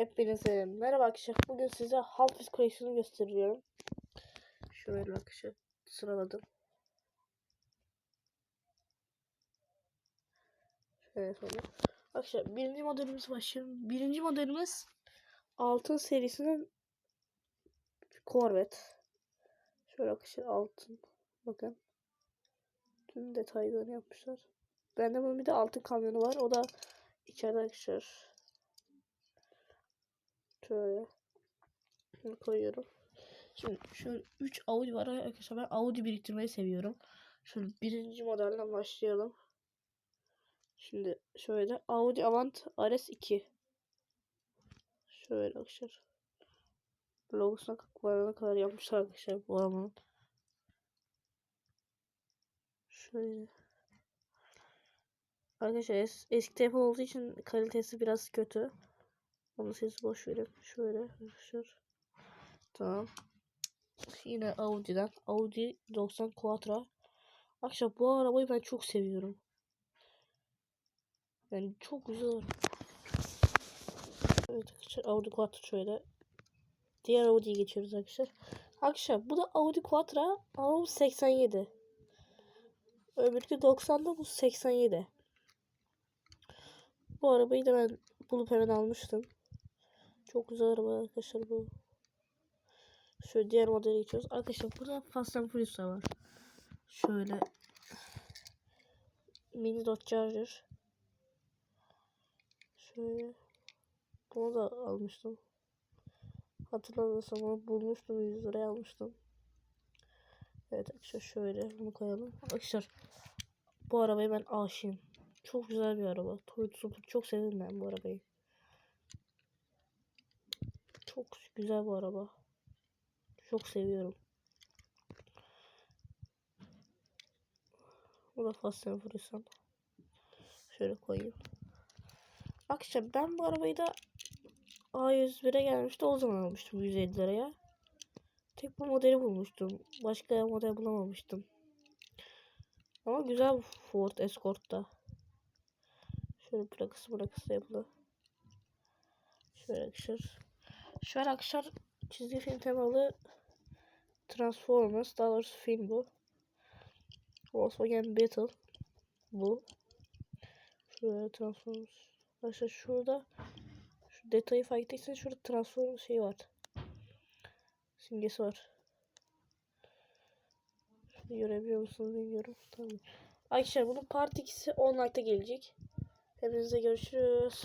Hepinize merhaba arkadaşlar. Bugün size Half Collection'ı gösteriyorum. Şöyle arkadaşlar sıraladım. Şöyle sonra. Arkadaşlar birinci modelimiz başlayalım. Birinci modelimiz altın serisinin Corvette. Şöyle arkadaşlar altın. Bakın. Tüm detaylarını yapmışlar. Bende bunun bir de altın kamyonu var. O da içeride arkadaşlar. Şöyle. Koyuyorum. Şimdi şöyle 3 Audi var arkadaşlar. Ben Audi biriktirmeyi seviyorum. Şöyle birinci modelden başlayalım. Şimdi şöyle Audi Avant RS2. Şöyle arkadaşlar. Logosuna varana kadar yapmışlar arkadaşlar bu arabanın. Şöyle. Arkadaşlar es eski telefon olduğu için kalitesi biraz kötü. Onun sesi boş verin. Şöyle arkadaşlar. Tamam. Yine Audi'den. Audi 90 Quattro. Arkadaşlar bu arabayı ben çok seviyorum. Yani çok güzel. Evet arkadaşlar Audi Quattro şöyle. Diğer Audi'ye geçiyoruz arkadaşlar. Arkadaşlar bu da Audi Quattro ama bu 87. Öbürkü 90'da bu 87. Bu arabayı da ben bulup hemen almıştım. Çok güzel araba arkadaşlar bu. Şöyle diğer modele geçiyoruz. Arkadaşlar burada Fast and Furious var. Şöyle Mini Dodge Charger. Şöyle bunu da almıştım. Hatırlamıyorsam onu bulmuştum 100 liraya almıştım. Evet arkadaşlar şöyle bunu koyalım. Arkadaşlar bu arabayı ben aşığım. Çok güzel bir araba. Toyota Supra çok sevdim ben bu arabayı. Çok güzel bu araba. Çok seviyorum. Bu da Fast and Furious'tan. Şöyle koyayım. Akşam ben bu arabayı da A101'e gelmişti. O zaman almıştım 150 liraya. Tek bu modeli bulmuştum. Başka model bulamamıştım. Ama güzel bu Ford Escort'ta. Şöyle plakası plakası yapılı. Şöyle arkadaşlar. Şöyle arkadaşlar çizgi film temalı Transformers. Daha doğrusu film bu. Volkswagen Beetle. Bu. Şöyle Transformers. Arkadaşlar şurada şu detayı fark ettiyseniz şurada Transformers şey var. Simgesi var. Şunu görebiliyor musunuz bilmiyorum. Tamam. Arkadaşlar bunun part 2'si online'da gelecek. Hepinize görüşürüz.